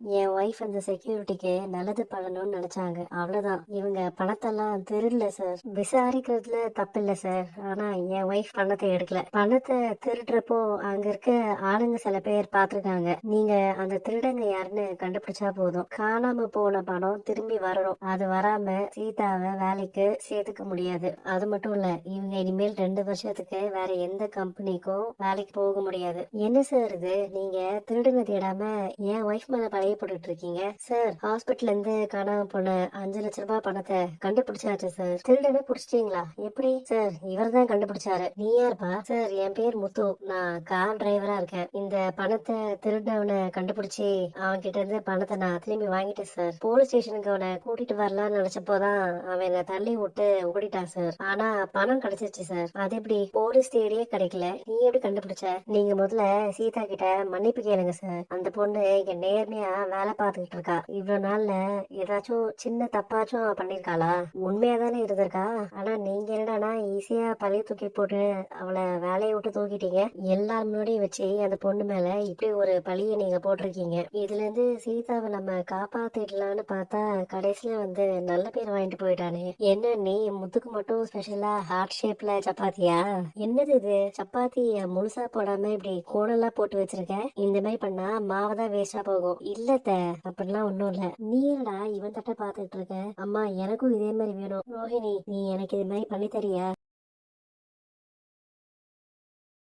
என் wife அந்த செக்யூரிட்டிக்கு நல்லது பண்ணணும்னு நினைச்சாங்க. அவ்வளவுதான். இவங்க பணத்தெல்லாம் திருடல சார் விசாரிக்கிறதுல தப்பில்ல சார் ஆனா என் ஒய்ஃப் பணத்தை எடுக்கல. பணத்தை திருடுறப்போ அங்க இருக்க ஆளுங்க சில பேர் பார்த்திருக்காங்க நீங்க அந்த திருடங்க யாருன்னு கண்டுபிடிச்சா போதும். காணாம போன பணம் திரும்பி வரணும். அது வராம சீதாவை வேலைக்கு சேர்த்துக்க முடியாது. அது மட்டும் இல்ல இவங்க இனிமேல் ரெண்டு வருஷத்துக்கு வேற எந்த கம்பெனிக்கும் வேலைக்கு போக முடியாது. என்ன சார் இது? நீங்க திருடுங்க தேடாம என் ஒய்ஃப் மேல பழைய போட்டுட்டு இருக்கீங்க சார் ஹாஸ்பிட்டல் இருந்து காணாம போன அஞ்சு லட்ச ரூபாய் பணத்தை கண்டுபிடிச்சாச்சு சார் திருடனை புடிச்சிட்டீங்களா? எப்படி? சார் இவர் தான் கண்டுபிடிச்சாரு. நீ யாருப்பா? சார் என் பேர் முத்து. நான் கார் டிரைவரா இருக்கேன். இந்த பணத்தை திருடவனை கண்டுபிடிச்சி அவன் கிட்ட இருந்து பணத்தை நான் திரும்பி வாங்கிட்டேன் சார் போலீஸ் ஸ்டேஷனுக்கு அவனை கூட்டிட்டு வரலாம்னு நினைச்சப்போதான் அவன் என்னை தள்ளி விட்டு ஓடிட்டான் சார் ஆனா பணம் கிடைச்சிருச்சு சார் அது எப்படி? போலீஸ் தேடியே கிடைக்கல. நீ எப்படி கண்டுபிடிச்ச? நீங்க முதல்ல சீதா கிட்ட மன்னிப்பு கேளுங்க சார் அந்த பொண்ணு இங்க நேர்மையா வேலை பார்த்துக்கிட்டு இருக்கா. இவ்வளவு நாள்ல ஏதாச்சும் சின்ன தப்பாச்சும் பண்ணிருக்காளா? உண்மையா தானே இருந்திருக்கா? ஆனா நீங்க என்னடானா ஈஸியா பழைய தூக்கி போட்டு அவளை வேலையை விட்டு தூக்கிட்டீங்க. எல்லார் முன்னாடியும் வச்சு அந்த பொண்ணு மேல இப்படி ஒரு பழிய நீங்க போட்டிருக்கீங்க. இதுல இருந்து சீதாவை நம்ம காப்பாத்திடலாம்னு பார்த்தா கடைசியில வந்து நல்ல பேர் வாங்கிட்டு போயிட்டானே. என்ன நீ முத்துக்கு மட்டும் ஸ்பெஷலா ஹார்ட் ஷேப்ல சப்பாத்தியா? என்னது இது? சப்பாத்தி முழுசா போடாம இப்படி கோணலா போட்டு வச்சிருக்க? இந்த மாதிரி பண்ணா மாவு தான் வேஸ்டா போகும். இல்லத்த அப்படிலாம் ஒண்ணும் இல்ல. நீ என்னடா இவன் தட்ட பாத்துட்டு இருக்க? அம்மா எனக்கும் இதே மாதிரி வேணும். ரோஹிணி நீ எனக்கு இது மாதிரி பண்ணி தரியா?